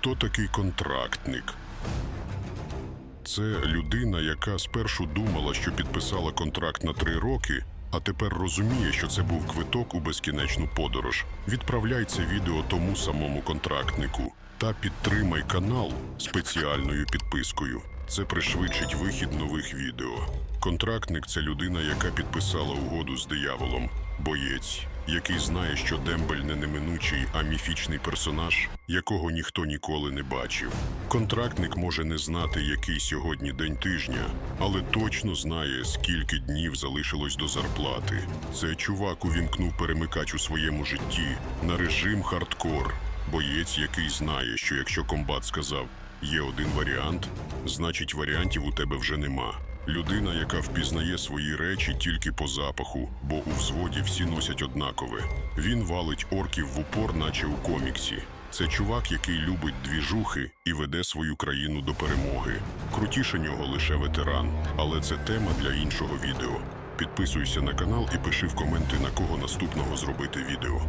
Хто такий контрактник? Це людина, яка спершу думала, що підписала контракт на три роки, а тепер розуміє, що це був квиток у безкінечну подорож. Відправляй це відео тому самому контрактнику та підтримай канал спеціальною підпискою. Це пришвидшить вихід нових відео. Контрактник це людина, яка підписала угоду з дияволом, боєць, який знає, що Дембель не неминучий, а міфічний персонаж, якого ніхто ніколи не бачив. Контрактник може не знати, який сьогодні день тижня, але точно знає, скільки днів залишилось до зарплати. Це чувак увімкнув перемикач у своєму житті на режим хардкор. Боєць, який знає, що якщо комбат сказав є один варіант, значить варіантів у тебе вже нема. Людина, яка впізнає свої речі тільки по запаху, бо у взводі всі носять однакове. Він валить орків в упор, наче у коміксі. Це чувак, який любить двіжухи і веде свою країну до перемоги. Крутіше нього лише ветеран, але це тема для іншого відео. Підписуйся на канал і пиши в коменти, на кого наступного зробити відео.